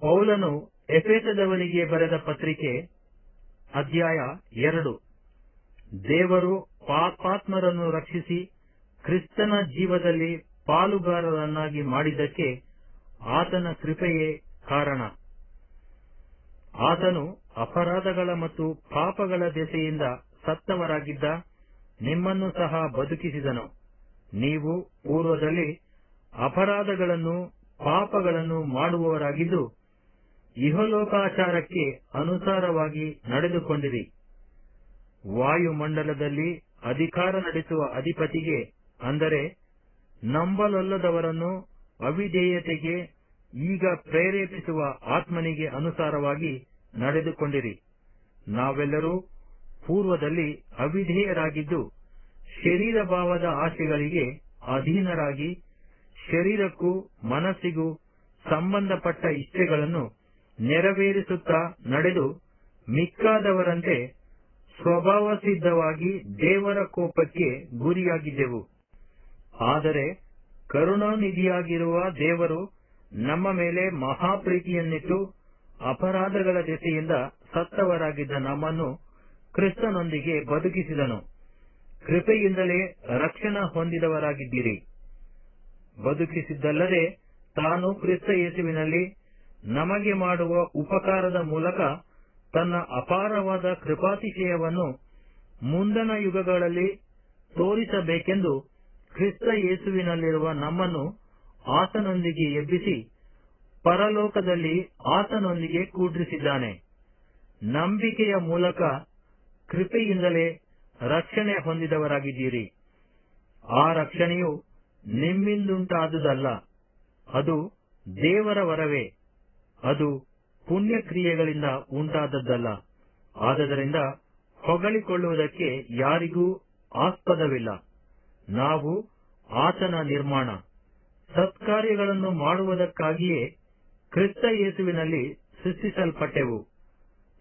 ಪೌಲನು ಎಫೆಸದವರಿಗೆ ಬರೆದ ಪತ್ರಿಕೆ, ಅಧ್ಯಾಯ ಎರಡು. ದೇವರು ಪಾಪಾತ್ಮರನ್ನು ರಕ್ಷಿಸಿ ಕ್ರಿಸ್ತನ ಜೀವದಲ್ಲಿ ಪಾಲುಗಾರರನ್ನಾಗಿ ಮಾಡಿದ್ದಕ್ಕೆ ಆತನ ಕೃಪೆಯೇ ಕಾರಣ. ಆತನು ಅಪರಾಧಗಳ ಮತ್ತು ಪಾಪಗಳ ದೆಸೆಯಿಂದ ಸತ್ತವರಾಗಿದ್ದ ನಿಮ್ಮನ್ನು ಸಹ ಬದುಕಿಸಿದನು. ನೀವು ಪೂರ್ವದಲ್ಲಿ ಅಪರಾಧಗಳನ್ನು, ಪಾಪಗಳನ್ನು ಮಾಡುವವರಾಗಿದ್ದು ಇಹಲೋಕಾಚಾರಕ್ಕೆ ಅನುಸಾರವಾಗಿ ನಡೆದುಕೊಂಡಿರಿ. ವಾಯುಮಂಡಲದಲ್ಲಿ ಅಧಿಕಾರ ನಡೆಸುವ ಅಧಿಪತಿಗೆ, ಅಂದರೆ ನಂಬಲೊಲ್ಲದವರನ್ನು ಅವಿಧೇಯತೆಗೆ ಈಗ ಪ್ರೇರೇಪಿಸುವ ಆತ್ಮನಿಗೆ ಅನುಸಾರವಾಗಿ ನಡೆದುಕೊಂಡಿರಿ. ನಾವೆಲ್ಲರೂ ಪೂರ್ವದಲ್ಲಿ ಅವಿಧೇಯರಾಗಿದ್ದು, ಶರೀರ ಭಾವದ ಆಶೆಗಳಿಗೆ ಅಧೀನರಾಗಿ, ಶರೀರಕ್ಕೂ ಮನಸ್ಸಿಗೂ ಸಂಬಂಧಪಟ್ಟ ಇಚ್ಛೆಗಳನ್ನು ನೆರವೇರಿಸುತ್ತಾ ನಡೆದು ಮಿಕ್ಕಾದವರಂತೆ ಸ್ವಭಾವ ಸಿದ್ಧವಾಗಿ ದೇವರ ಕೋಪಕ್ಕೆ ಗುರಿಯಾಗಿದ್ದೆವು. ಆದರೆ ಕರುಣಾನಿಧಿಯಾಗಿರುವ ದೇವರು ನಮ್ಮ ಮೇಲೆ ಮಹಾಪ್ರೀತಿಯನ್ನಿಟ್ಟು ಅಪರಾಧಗಳ ದೆಸೆಯಿಂದ ಸತ್ತವರಾಗಿದ್ದ ನಮ್ಮನ್ನು ಕ್ರಿಸ್ತನೊಂದಿಗೆ ಬದುಕಿಸಿದನು. ಕೃಪೆಯಿಂದಲೇ ರಕ್ಷಣಾ ಹೊಂದಿದವರಾಗಿದ್ದೀರಿ. ಬದುಕಿಸಿದ್ದಲ್ಲದೆ ತಾನು ಕ್ರಿಸ್ತ ಯೇಸುವಿನಲ್ಲಿ ನಮಗೆ ಮಾಡುವ ಉಪಕಾರದ ಮೂಲಕ ತನ್ನ ಅಪಾರವಾದ ಕೃಪಾತಿಶಯವನ್ನು ಮುಂದನ ಯುಗಗಳಲ್ಲಿ ತೋರಿಸಬೇಕೆಂದು ಕ್ರಿಸ್ತ ಯೇಸುವಿನಲ್ಲಿರುವ ನಮ್ಮನ್ನು ಆತನೊಂದಿಗೆ ಎಬ್ಬಿಸಿ ಪರಲೋಕದಲ್ಲಿ ಆತನೊಂದಿಗೆ ಕೂಡ್ರಿಸಿದ್ದಾನೆ ನಂಬಿಕೆಯ ಮೂಲಕ ಕೃಪೆಯಿಂದಲೇ ರಕ್ಷಣೆ ಹೊಂದಿದವರಾಗಿದ್ದೀರಿ. ಆ ರಕ್ಷಣೆಯು ನಿಮ್ಮಿಂದುಂಟಾದುದಲ್ಲ, ಅದು ದೇವರ ವರವೇ. ಅದು ಪುಣ್ಯಕ್ರಿಯೆಗಳಿಂದ ಉಂಟಾದದ್ದಲ್ಲ. ಆದ್ದರಿಂದ ಹೊಗಳಿಕೊಳ್ಳುವುದಕ್ಕೆ ಯಾರಿಗೂ ಆಸ್ಪದವಿಲ್ಲ. ನಾವು ಆತನ ನಿರ್ಮಾಣ. ಸತ್ಕಾರ್ಯಗಳನ್ನು ಮಾಡುವುದಕ್ಕಾಗಿಯೇ ಕ್ರಿಸ್ತ ಯೇಸುವಿನಲ್ಲಿ ಸೃಷ್ಟಿಸಲ್ಪಟ್ಟೆವು.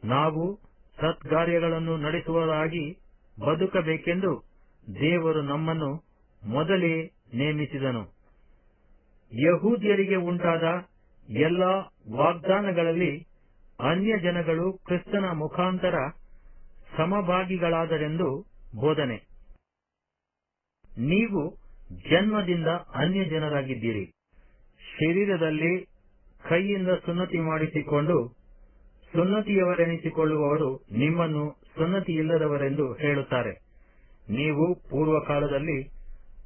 ನಾವು ಸತ್ಕಾರ್ಯಗಳನ್ನು ನಡೆಸುವುದಾಗಿ ಬದುಕಬೇಕೆಂದು ದೇವರು ನಮ್ಮನ್ನು ಮೊದಲೇ ನೇಮಿಸಿದನು. ಯಹೂದ್ಯರಿಗೆ ಉಂಟಾದ ಎಲ್ಲಾ ವಾಗ್ದಾನಗಳಲ್ಲಿ ಅನ್ಯ ಜನಗಳು ಕ್ರಿಸ್ತನ ಮುಖಾಂತರ ಸಮಭಾಗಿಗಳಾದರೆಂದು ಬೋಧನೆ. ನೀವು ಜನ್ಮದಿಂದ ಅನ್ಯ ಜನರಾಗಿದ್ದೀರಿ ಶರೀರದಲ್ಲಿ ಕೈಯಿಂದ ಸುನ್ನತಿ ಮಾಡಿಸಿಕೊಂಡು ಸುನ್ನತಿಯವರೆನಿಸಿಕೊಳ್ಳುವವರು ನಿಮ್ಮನ್ನು ಸುನ್ನತಿಯಿಲ್ಲದವರೆಂದು ಹೇಳುತ್ತಾರೆ. ನೀವು ಪೂರ್ವಕಾಲದಲ್ಲಿ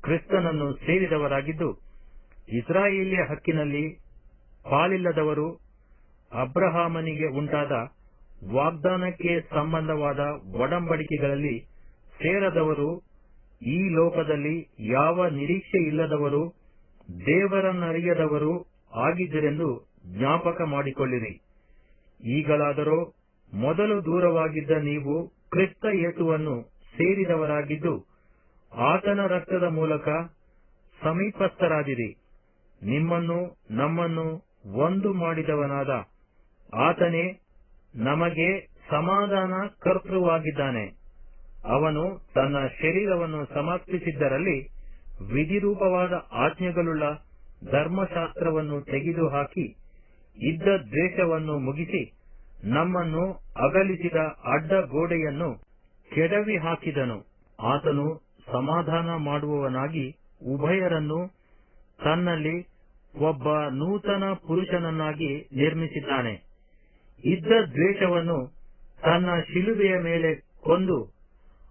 ಕ್ರಿಸ್ತನನ್ನು ಸೇರಿದವರಾಗಿದ್ದು, ಇಸ್ರಾಯೇಲಿಯ ಹಕ್ಕಿನಲ್ಲಿ ಪಾಲಿಲ್ಲದವರು ಅಬ್ರಹಾಮನಿಗೆ ಉಂಟಾದ ವಾಗ್ದಾನಕ್ಕೆ ಸಂಬಂಧವಾದ ಒಡಂಬಡಿಕೆಗಳಲ್ಲಿ ಸೇರದವರು ಈ ಲೋಕದಲ್ಲಿ ಯಾವ ನಿರೀಕ್ಷೆ ಇಲ್ಲದವರು ದೇವರನ್ನರಿಯದವರು ಆಗಿದ್ದರೆಂದು ಜ್ಞಾಪಕ ಮಾಡಿಕೊಳ್ಳಿರಿ. ಈಗಲಾದರೂ ಮೊದಲು ದೂರವಾಗಿದ್ದ ನೀವು ಕ್ರಿಸ್ತ ಯೇಸುವನ್ನು ಸೇರಿದವರಾಗಿದ್ದು ಆತನ ರಕ್ತದ ಮೂಲಕ ಸಮೀಪಸ್ಥರಾದಿರಿ. ನಿಮ್ಮನ್ನು, ನಮ್ಮನ್ನು ಒಂದು ಮಾಡಿದವನಾದ ಆತನೇ ನಮಗೆ ಸಮಾಧಾನ ಕರ್ತೃವಾಗಿದ್ದಾನೆ. ಅವನು ತನ್ನ ಶರೀರವನ್ನು ಸಮರ್ಪಿಸಿದ್ದರಲ್ಲಿ ವಿಧಿರೂಪವಾದ ಆಜ್ಞೆಗಳುಳ್ಳ ಧರ್ಮಶಾಸ್ತ್ರವನ್ನು ತೆಗೆದುಹಾಕಿ ಇದ್ದ ದ್ವೇಷವನ್ನು ಮುಗಿಸಿ ನಮ್ಮನ್ನು ಅಗಲಿಸಿದ ಅಡ್ಡ ಗೋಡೆಯನ್ನು ಕೆಡವಿ ಹಾಕಿದನು. ಆತನು ಸಮಾಧಾನ ಮಾಡುವವನಾಗಿ ಉಭಯರನ್ನು ತನ್ನಲ್ಲಿ ಒಬ್ಬ ನೂತನ ಪುರುಷನನ್ನಾಗಿ ನಿರ್ಮಿಸಿದ್ದಾನೆ. ಇದ್ದ ದ್ವೇಷವನ್ನು ತನ್ನ ಶಿಲುಬೆಯ ಮೇಲೆ ಕೊಂದು,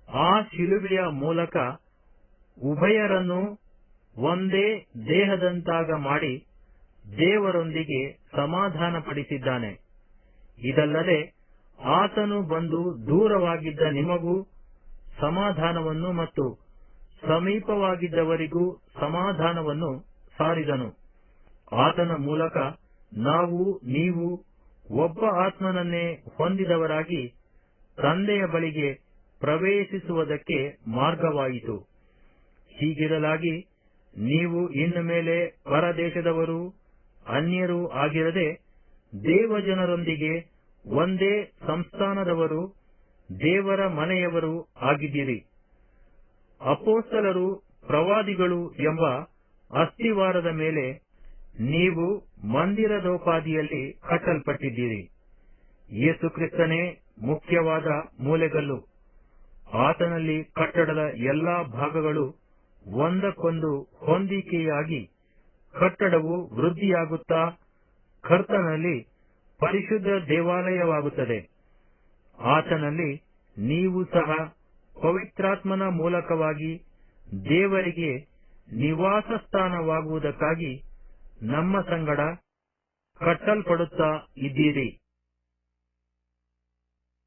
ಆ ಶಿಲುಬೆಯ ಮೂಲಕ ಉಭಯರನ್ನು ಒಂದೇ ದೇಹದಂತಾಗ ಮಾಡಿ ದೇವರೊಂದಿಗೆ ಸಮಾಧಾನಪಡಿಸಿದ್ದಾನೆ. ಇದಲ್ಲದೆ ಆತನು ಬಂದು ದೂರವಾಗಿದ್ದ ನಿಮಗೂ ಸಮಾಧಾನವನ್ನು ಮತ್ತು ಸಮೀಪವಾಗಿದ್ದವರಿಗೂ ಸಮಾಧಾನವನ್ನು ಸಾರಿದನು. ಆತನ ಮೂಲಕ ನಾವು, ನೀವು ಒಬ್ಬ ಆತ್ಮನನ್ನೇ ಹೊಂದಿದವರಾಗಿ ತಂದೆಯ ಬಳಿಗೆ ಪ್ರವೇಶಿಸುವುದಕ್ಕೆ ಮಾರ್ಗವಾಯಿತು. ಹೀಗಿರಲಾಗಿ ನೀವು ಇನ್ನು ಮೇಲೆ ಪರದೇಶದವರು, ಅನ್ಯರೂ ಆಗಿರದೆ ದೇವಜನರೊಂದಿಗೆ ಒಂದೇ ಸಂಸ್ಥಾನದವರು, ದೇವರ ಮನೆಯವರು ಆಗಿದ್ದೀರಿ. ಅಪೋಸ್ತಲರು ಪ್ರವಾದಿಗಳು ಎಂಬ ಅಸ್ಥಿವಾರದ ಮೇಲೆ ನೀವು ಮಂದಿರದೋಪಾದಿಯಲ್ಲಿ ಕಟ್ಟಲ್ಪಟ್ಟಿದ್ದೀರಿ. ಯೇಸು ಕ್ರಿಸ್ತನೇ ಮುಖ್ಯವಾದ ಮೂಲೆಗಲ್ಲು. ಆತನಲ್ಲಿ ಕಟ್ಟಡದ ಎಲ್ಲಾ ಭಾಗಗಳು ಒಂದಕ್ಕೊಂದು ಹೊಂದಿಕೆಯಾಗಿ ಕಟ್ಟಡವು ವೃದ್ಧಿಯಾಗುತ್ತಾ ಕರ್ತನಲ್ಲಿ ಪರಿಶುದ್ಧ ದೇವಾಲಯವಾಗುತ್ತದೆ. ಆತನಲ್ಲಿ ನೀವು ಸಹ ಪವಿತ್ರಾತ್ಮನ ಮೂಲಕವಾಗಿ ದೇವರಿಗೆ ನಿವಾಸ ಸ್ಥಾನವಾಗುವುದಕ್ಕಾಗಿ ನಮ್ಮ ಸಂಗಡ ಕಟ್ಟಲ್ಪಡುತ್ತಾ ಇದ್ದೀರಿ.